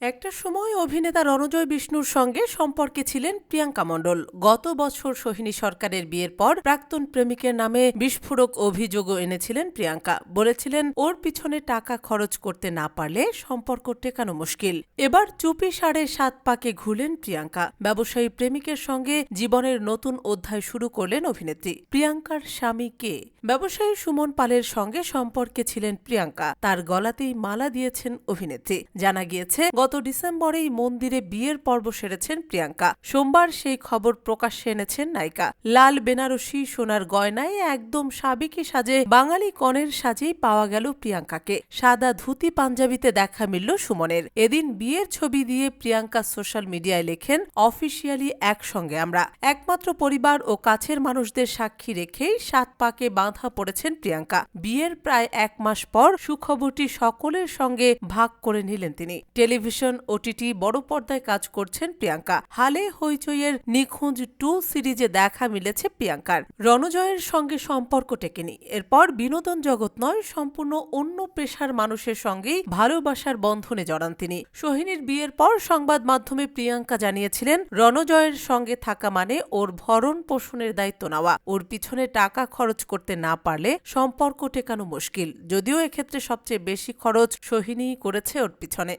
একটা সময় অভিনেতা রণজয় বিষ্ণুর সঙ্গে সম্পর্কে ছিলেন প্রিয়াঙ্কা মণ্ডল। গত বছর সোহিনী সরকারের বিয়ের পর প্রাক্তন প্রেমিকের নামে বিস্ফোরক অভিযোগও এনেছিলেন প্রিয়াঙ্কা। বলেছিলেন, ওর পিছনে টাকা খরচ করতে না পারলে সম্পর্ক টেকানো মুশকিল। এবার চুপি সাড়ে সাত পাকে ঘুরলেন প্রিয়াঙ্কা। ব্যবসায়ী প্রেমিকের সঙ্গে জীবনের নতুন অধ্যায় শুরু করলেন অভিনেত্রী। প্রিয়াঙ্কার স্বামী কে? ব্যবসায়ী সুমন পালের সঙ্গে সম্পর্কে ছিলেন প্রিয়াঙ্কা। তার গলাতেই মালা দিয়েছেন অভিনেত্রী। জানা গিয়েছে গত ডিসেম্বরেই মন্দিরে বিয়ের পর্ব সেরেছেন প্রিয়াঙ্কা। সোমবার সেই খবর প্রকাশ্যে এনেছেন নায়িকা। লাল বেনারসি সোনার গয়নায় একদম সাবেকি সাজে বাঙালি কনের সাজেই পাওয়া গেল প্রিয়াঙ্কাকে। সাদা ধুতি পাঞ্জাবিতে দেখা মিলল সুমনের। এদিন বিয়ের ছবি দিয়ে প্রিয়াঙ্কা সোশ্যাল মিডিয়ায় লেখেন, অফিসিয়ালি একসঙ্গে আমরা। একমাত্র পরিবার ও কাছের মানুষদের সাক্ষী রেখেই সাত পাকে বাঁধা পড়েছেন প্রিয়াঙ্কা। বিয়ের প্রায় এক মাস পর সুখবরটি সকলের সঙ্গে ভাগ করে নিলেন তিনি। টেলিভিশন, ওটিটি বড় পর্দায় কাজ করছেন প্রিয়াঙ্কা। হালে হইচইয়ের নিখোঁজ টু সিরিজে দেখা মিলেছে প্রিয়াঙ্কার। রণজয়ের সঙ্গে সম্পর্ক টেকেনি। এরপর বিনোদন জগৎ নয়, সম্পূর্ণ অন্য পেশার মানুষের সঙ্গেই ভালোবাসার বন্ধনে জড়ান তিনি। সোহিনীর বিয়ের পর সংবাদ মাধ্যমে প্রিয়াঙ্কা জানিয়েছিলেন, রণজয়ের সঙ্গে থাকা মানে ওর ভরণ পোষণের দায়িত্ব নেওয়া। ওর পিছনে টাকা খরচ করতে না পারলে সম্পর্ক টেকানো মুশকিল। যদিও এক্ষেত্রে সবচেয়ে বেশি খরচ সোহিনীই করেছে ওর পিছনে।